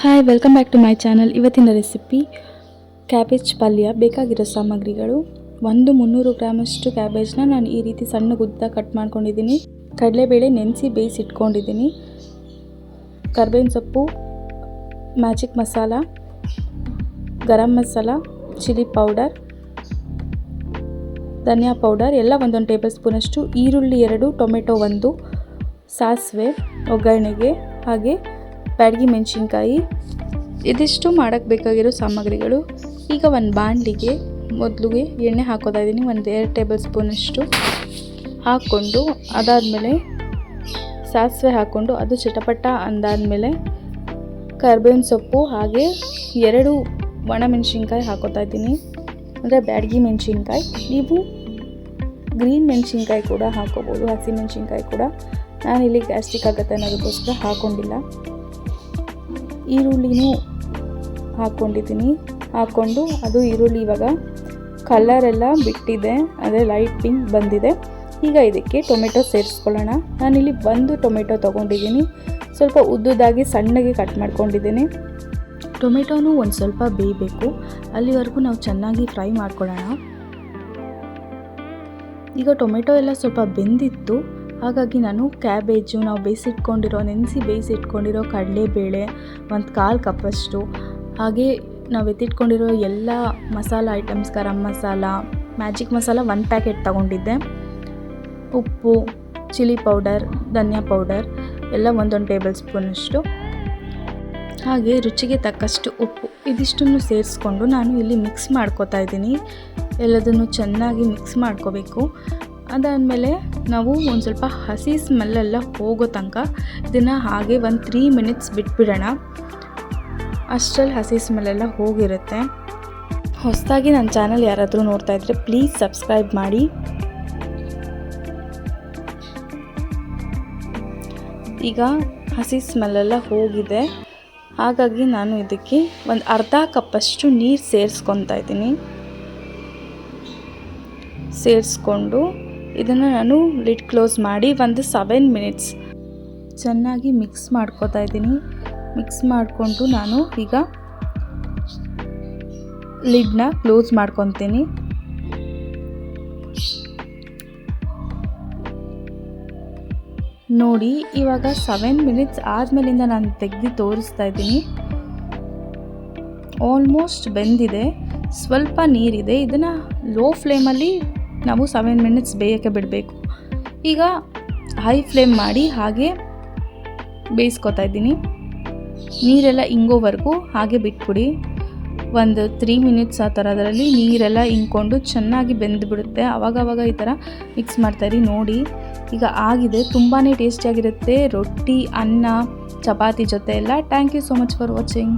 Hi welcome back to my channel ಇವತ್ತಿನ recipe cabbage ಪಲ್ಯ, ಬೇಕಾಗಿರೋ ಸಾಮಗ್ರಿಗಳು. ಒಂದು ಮುನ್ನೂರು ಗ್ರಾಮಷ್ಟು ಕ್ಯಾಬೇಜ್ನ ನಾನು ಈ ರೀತಿ ಸಣ್ಣ ಗುದ್ದ ಕಟ್ ಮಾಡ್ಕೊಂಡಿದ್ದೀನಿ. ಕಡಲೆಬೇಳೆ ನೆನೆಸಿ ಬೇಯಿಸಿ ಇಟ್ಕೊಂಡಿದ್ದೀನಿ. ಕರ್ಬೇವಿನ ಸೊಪ್ಪು magic masala garam masala chilli powder ಧನಿಯಾ ಪೌಡರ್ ಎಲ್ಲ ಒಂದೊಂದು ಟೇಬಲ್ ಸ್ಪೂನಷ್ಟು ಈರುಳ್ಳಿ ಎರಡು ಟೊಮೆಟೊ ಒಂದು, ಸಾಸಿವೆ, ಒಗ್ಗರಣೆಗೆ, ಹಾಗೆ ಬ್ಯಾಡಗಿ ಮೆಣಸಿನ್ಕಾಯಿ. ಇದಿಷ್ಟು ಮಾಡೋಕ್ಕೆ ಬೇಕಾಗಿರೋ ಸಾಮಗ್ರಿಗಳು. ಈಗ ಒಂದು ಬಾಣಲಿಗೆ ಮೊದಲಿಗೆ ಎಣ್ಣೆ ಹಾಕೋತಾ ಇದ್ದೀನಿ, ಒಂದು ಎರಡು ಟೇಬಲ್ ಸ್ಪೂನಷ್ಟು ಹಾಕ್ಕೊಂಡು ಅದಾದಮೇಲೆ ಸಾಸಿವೆ ಹಾಕ್ಕೊಂಡು ಅದು ಚಟಪಟ ಅಂದಾದಮೇಲೆ ಕರ್ಬೇವಿನ ಸೊಪ್ಪು, ಹಾಗೆ ಎರಡು ಒಣಮೆಣಸಿನ್ಕಾಯಿ ಹಾಕೋತಾ ಇದ್ದೀನಿ. ಅಂದರೆ ಬ್ಯಾಡಗಿ ಮೆಣಸಿನ್ಕಾಯಿ. ನೀವು ಗ್ರೀನ್ ಮೆಣಸಿನ್ಕಾಯಿ ಕೂಡ ಹಾಕೋಬೋದು, ಹಸಿ ಮೆಣಸಿನ್ಕಾಯಿ ಕೂಡ. ಇಲ್ಲಿ ಗ್ಯಾಸ್ಟಿಕ್ ಆಗುತ್ತೆ ಅನ್ನೋದಕ್ಕೋಸ್ಕರ ಹಾಕ್ಕೊಂಡಿಲ್ಲ ಈರುಳ್ಳಿನೂ ಹಾಕ್ಕೊಂಡಿದ್ದೀನಿ ಹಾಕ್ಕೊಂಡು ಅದು ಈರುಳ್ಳಿ ಇವಾಗ ಕಲರೆಲ್ಲ ಬಿಟ್ಟಿದೆ. ಅಂದರೆ ಲೈಟ್ ಪಿಂಕ್ ಬಂದಿದೆ. ಈಗ ಇದಕ್ಕೆ ಟೊಮೆಟೊ ಸೇರಿಸ್ಕೊಳ್ಳೋಣ. ನಾನಿಲ್ಲಿ ಒಂದು ಟೊಮೆಟೊ ತೊಗೊಂಡಿದ್ದೀನಿ. ಸ್ವಲ್ಪ ಉದ್ದುದಾಗಿ ಸಣ್ಣಗೆ ಕಟ್ ಮಾಡ್ಕೊಂಡಿದ್ದೀನಿ. ಟೊಮೆಟೊನೂ ಒಂದು ಸ್ವಲ್ಪ ಬೇಯಬೇಕು. ಅಲ್ಲಿವರೆಗೂ ನಾವು ಚೆನ್ನಾಗಿ ಫ್ರೈ ಮಾಡ್ಕೊಳ್ಳೋಣ. ಈಗ ಟೊಮೆಟೊ ಎಲ್ಲ ಸ್ವಲ್ಪ ಬೆಂದಿತ್ತು. ಹಾಗಾಗಿ ನಾನು ಕ್ಯಾಬೇಜು, ನಾವು ಬೇಯಿಸಿಟ್ಕೊಂಡಿರೋ ನೆನೆಸಿ ಬೇಯಿಸಿಟ್ಕೊಂಡಿರೋ ಕಡಲೆಬೇಳೆ, ಒಂದು ಕಾಲು ಕಪ್ಪಷ್ಟು, ಹಾಗೆ ನಾವು ಎತ್ತಿಟ್ಕೊಂಡಿರೋ ಎಲ್ಲ ಮಸಾಲ ಐಟಮ್ಸ್, ಗರಂ ಮಸಾಲ, ಮ್ಯಾಜಿಕ್ ಮಸಾಲ ಒಂದು ಪ್ಯಾಕೆಟ್ ತಗೊಂಡಿದ್ದೆ. ಉಪ್ಪು, ಚಿಲ್ಲಿ ಪೌಡರ್, ಧನಿಯಾ ಪೌಡರ್, ಎಲ್ಲ ಒಂದೊಂದು ಟೇಬಲ್ ಸ್ಪೂನಷ್ಟು. ಹಾಗೆ ರುಚಿಗೆ ತಕ್ಕಷ್ಟು ಉಪ್ಪು ಇದಿಷ್ಟನ್ನು ಸೇರಿಸ್ಕೊಂಡು ನಾನು ಇಲ್ಲಿ ಮಿಕ್ಸ್ ಮಾಡ್ಕೋತಾ ಇದ್ದೀನಿ. ಎಲ್ಲದನ್ನು ಚೆನ್ನಾಗಿ ಮಿಕ್ಸ್ ಮಾಡ್ಕೋಬೇಕು. ಅದಾದಮೇಲೆ ನಾವು ಒಂದು ಸ್ವಲ್ಪ ಹಸಿ ಸ್ಮೆಲ್ಲೆಲ್ಲ ಹೋಗೋ ತನಕ ಇದನ್ನು ಹಾಗೆ ಒಂದು ತ್ರೀ ಮಿನಿಟ್ಸ್ ಬಿಟ್ಬಿಡೋಣ. ಅಷ್ಟರಲ್ಲಿ ಹಸಿ ಸ್ಮೆಲ್ಲೆಲ್ಲ ಹೋಗಿರುತ್ತೆ. ಹೊಸದಾಗಿ ನನ್ನ ಚಾನಲ್ ಯಾರಾದರೂ ನೋಡ್ತಾ ಇದ್ದರೆ ಪ್ಲೀಸ್ ಸಬ್ಸ್ಕ್ರೈಬ್ ಮಾಡಿ. ಈಗ ಹಸಿ ಸ್ಮೆಲ್ಲೆಲ್ಲ ಹೋಗಿದೆ. ಹಾಗಾಗಿ ನಾನು ಇದಕ್ಕೆ ಒಂದು ಅರ್ಧ ಕಪ್ಪಷ್ಟು ನೀರು ಸೇರಿಸ್ಕೊತಾ ಇದ್ದೀನಿ. ಸೇರಿಸ್ಕೊಂಡು ಇದನ್ನು ನಾನು ಲಿಡ್ ಕ್ಲೋಸ್ ಮಾಡಿ ಒಂದು ಸೆವೆನ್ ಮಿನಿಟ್ಸ್ ಚೆನ್ನಾಗಿ ಮಿಕ್ಸ್ ಮಾಡ್ಕೋತಾ ಇದ್ದೀನಿ. ಮಿಕ್ಸ್ ಮಾಡಿಕೊಂಡು ನಾನು ಈಗ ಲಿಡ್ನ ಕ್ಲೋಸ್ ಮಾಡ್ಕೊತೀನಿ. ನೋಡಿ, ಇವಾಗ ಸೆವೆನ್ ಮಿನಿಟ್ಸ್ ಆದಮೇಲಿಂದ ನಾನು ತೆಗೆದು ತೋರಿಸ್ತಾ ಇದ್ದೀನಿ. ಆಲ್ಮೋಸ್ಟ್ ಬೆಂದಿದೆ. ಸ್ವಲ್ಪ ನೀರಿದೆ. ಇದನ್ನು ಲೋ ಫ್ಲೇಮಲ್ಲಿ ನಾವು ಸೆವೆನ್ ಮಿನಿಟ್ಸ್ ಬೇಯೋಕ್ಕೆ ಬಿಡಬೇಕು. ಈಗ ಹೈ ಫ್ಲೇಮ್ ಮಾಡಿ ಹಾಗೆ ಬೇಯಿಸ್ಕೊತಾ ಇದ್ದೀನಿ. ನೀರೆಲ್ಲ ಇಂಗೋವರೆಗೂ ಹಾಗೆ ಬಿಟ್ಬಿಡಿ. ಒಂದು ತ್ರೀ ಮಿನಿಟ್ಸ್ ಆ ಅದರಲ್ಲಿ ನೀರೆಲ್ಲ ಇಂಕೊಂಡು ಚೆನ್ನಾಗಿ ಬೆಂದುಬಿಡುತ್ತೆ ಅವಾಗವಾಗ ಈ ಥರ ಮಿಕ್ಸ್ ಮಾಡ್ತಾಯಿರಿ ನೋಡಿ. ಈಗ ಆಗಿದೆ ತುಂಬಾ ಟೇಸ್ಟಿಯಾಗಿರುತ್ತೆ ರೊಟ್ಟಿ, ಅನ್ನ, ಚಪಾತಿ ಜೊತೆ ಎಲ್ಲ. Thank you so much for watching